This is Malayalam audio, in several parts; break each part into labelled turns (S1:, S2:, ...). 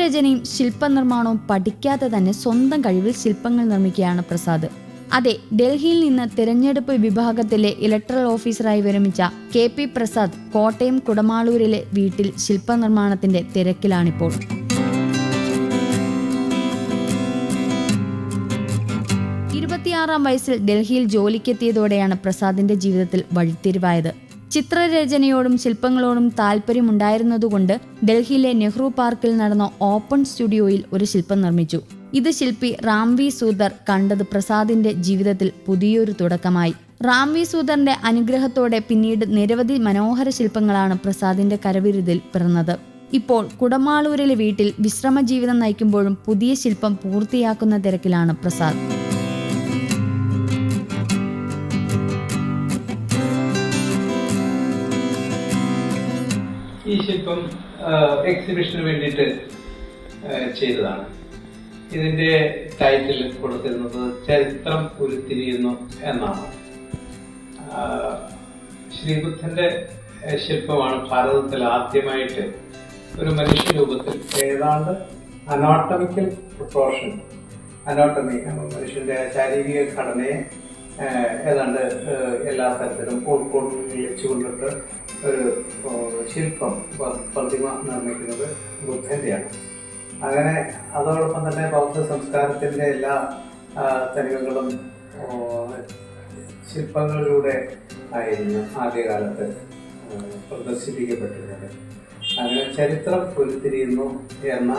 S1: ചിത്രരചനയും ശില്പനിർമ്മാണവും പഠിക്കാതെ തന്നെ സ്വന്തം കഴിവിൽ ശില്പങ്ങൾ നിർമ്മിക്കുകയാണ് പ്രസാദ്. അതെ ഡൽഹിയിൽ നിന്ന് തിരഞ്ഞെടുപ്പ് വിഭാഗത്തിലെ ഇലക്ട്രൽ ഓഫീസറായി വിരമിച്ച കെ പി പ്രസാദ് കോട്ടയം കുടമാളൂരിലെ വീട്ടിൽ ശില്പനിർമ്മാണത്തിന്റെ തിരക്കിലാണിപ്പോൾ. ഇരുപത്തിയാറാം വയസ്സിൽ ഡൽഹിയിൽ ജോലിക്കെത്തിയതോടെയാണ് പ്രസാദിന്റെ ജീവിതത്തിൽ വഴിത്തിരിവായത്. ചിത്രരചനയോടും ശില്പങ്ങളോടും താല്പര്യമുണ്ടായിരുന്നതുകൊണ്ട് ഡൽഹിയിലെ നെഹ്റു പാർക്കിൽ നടന്ന ഓപ്പൺ സ്റ്റുഡിയോയിൽ ഒരു ശില്പം നിർമ്മിച്ചു. ഇത് ശില്പി റാംവി സൂദർ കണ്ടത് പ്രസാദിന്റെ ജീവിതത്തിൽ പുതിയൊരു തുടക്കമായി. റാംവി സൂദറിന്റെ അനുഗ്രഹത്തോടെ പിന്നീട് നിരവധി മനോഹര ശില്പങ്ങളാണ് പ്രസാദിന്റെ കരവിരുതിൽ പിറന്നത്. ഇപ്പോൾ കുടമാളൂരിലെ വീട്ടിൽ വിശ്രമ ജീവിതം നയിക്കുമ്പോഴും പുതിയ ശില്പം പൂർത്തിയാക്കുന്ന തിരക്കിലാണ് പ്രസാദ്.
S2: ഈ ശില്പം എക്സിബിഷന് വേണ്ടിയിട്ട് ചെയ്തതാണ്. ഇതിന്റെ ടൈറ്റിൽ കൊടുത്തിരുന്നത് ചരിത്രം ഉരുത്തിരിയുന്നു എന്നാണ്. ശ്രീബുദ്ധന്റെ ശില്പമാണ് ഭാരതത്തിൽ ആദ്യമായിട്ട് ഒരു മനുഷ്യരൂപത്തിൽ ഏതാണ്ട് അനോട്ടമിക്കൽ പ്രൊപ്പോർഷൻ അനോട്ടമി മനുഷ്യന്റെ ശാരീരിക ഘടനയെ ഏതാണ്ട് എല്ലാ തരത്തിലും കോഴിക്കോട് കൊണ്ടിട്ട് ഒരു ശില്പം പ്രതിമ നിർമ്മിക്കുന്നത് ബുദ്ധന്റെയാണ്. അങ്ങനെ അതോടൊപ്പം തന്നെ ബൗദ്ധ സംസ്കാരത്തിന്റെ എല്ലാ തനിമകളും ശില്പങ്ങളിലൂടെ ആയിരുന്നു ആദ്യകാലത്ത് പ്രദർശിപ്പിക്കപ്പെട്ടിരുന്നത്. അങ്ങനെ ചരിത്രം ഉരുത്തിരിയുന്നു എന്ന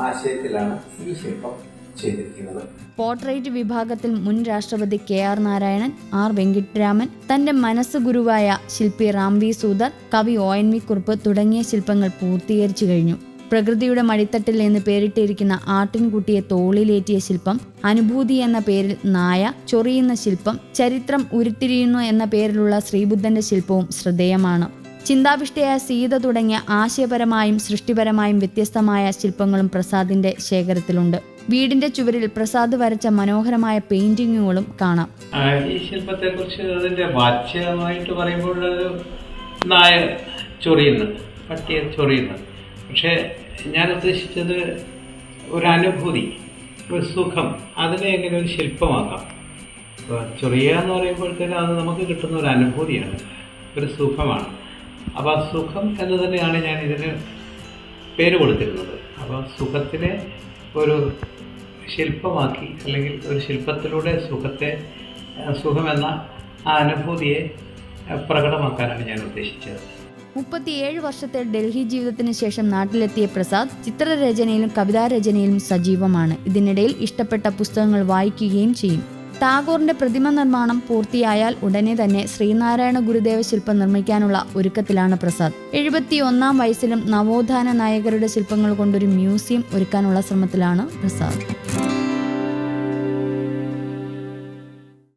S2: ആശയത്തിലാണ് ഈ ശില്പം. ചെയ്തിരിക്കുന്നത്.
S1: പോർട്രേറ്റ് വിഭാഗത്തിൽ മുൻ രാഷ്ട്രപതി K R Narayanan R Venkataraman തന്റെ മനസ്സ് ഗുരുവായ ശില്പി റാം വി സൂദർ കവി ഒ എൻ വി കുറുപ്പ് തുടങ്ങിയ ശില്പങ്ങൾ പൂർത്തീകരിച്ചു കഴിഞ്ഞു. പ്രകൃതിയുടെ മടിത്തട്ടിൽ എന്ന് പേരിട്ടിരിക്കുന്ന ആട്ടിൻകുട്ടിയെ തോളിലേറ്റിയ ശില്പം അനുഭൂതി എന്ന പേരിൽ നായ ചൊറിയുന്ന ശില്പം ചരിത്രം ഉരുത്തിരിയുന്നു എന്ന പേരിലുള്ള ശ്രീബുദ്ധന്റെ ശില്പവും ശ്രദ്ധേയമാണ്. ചിന്താവിഷ്ടയായ സീത തുടങ്ങിയ ആശയപരമായും സൃഷ്ടിപരമായും വ്യത്യസ്തമായ ശില്പങ്ങളും പ്രസാദിന്റെ ശേഖരത്തിലുണ്ട്. വീടിന്റെ ചുവരിൽ പ്രസാദ് വരച്ച മനോഹരമായ പെയിന്റിങ്ങുകളും കാണാം.
S2: ഈ ശില്പത്തെ കുറിച്ച് അതിന്റെ വാച്യമായിട്ട് പറയുമ്പോൾ നായ ചൊറിയുന്നു പട്ടിയെ ചൊറിയുന്നു. പക്ഷേ ഞാൻ ഉദ്ദേശിച്ചത് ഒരു അനുഭൂതി ഒരു സുഖം അതിനെ എങ്ങനെ ഒരു ശില്പമാക്കാം? ചൊറിയുക എന്ന് പറയുമ്പോഴത്തേനും അത് നമുക്ക് കിട്ടുന്ന ഒരു അനുഭൂതിയാണ് ഒരു സുഖമാണ്. അപ്പോൾ സുഖം എന്ന് തന്നെയാണ് ഞാൻ ഇതിന് പേര് കൊടുത്തിരുന്നത്. അപ്പോൾ സുഖത്തിനെ ഒരു ശില്പമാക്കി അല്ലെങ്കിൽ ഒരു ശില്പത്തിലൂടെ സുഖത്തെ സുഖമെന്ന ആ അനുഭൂതിയെ പ്രകടമാക്കാനാണ് ഞാൻ ഉദ്ദേശിച്ചത്.
S1: മുപ്പത്തിയേഴ് വർഷത്തെ ഡൽഹി ജീവിതത്തിന് ശേഷം നാട്ടിലെത്തിയ പ്രസാദ് ചിത്രരചനയിലും കവിതാരചനയിലും സജീവമാണ്. ഇതിനിടയിൽ ഇഷ്ടപ്പെട്ട പുസ്തകങ്ങൾ വായിക്കുകയും ചെയ്യും. ടാഗോറിന്റെ പ്രതിമ നിർമ്മാണം പൂർത്തിയായാൽ ഉടനെ തന്നെ ശ്രീനാരായണ ഗുരുദേവ ശില്പം നിർമ്മിക്കാനുള്ള ഒരുക്കത്തിലാണ് പ്രസാദ്. എഴുപത്തിയൊന്നാം വയസ്സിലും നവോത്ഥാന നായകരുടെ ശില്പങ്ങൾ കൊണ്ടൊരു മ്യൂസിയം ഒരുക്കാനുള്ള ശ്രമത്തിലാണ് പ്രസാദ്.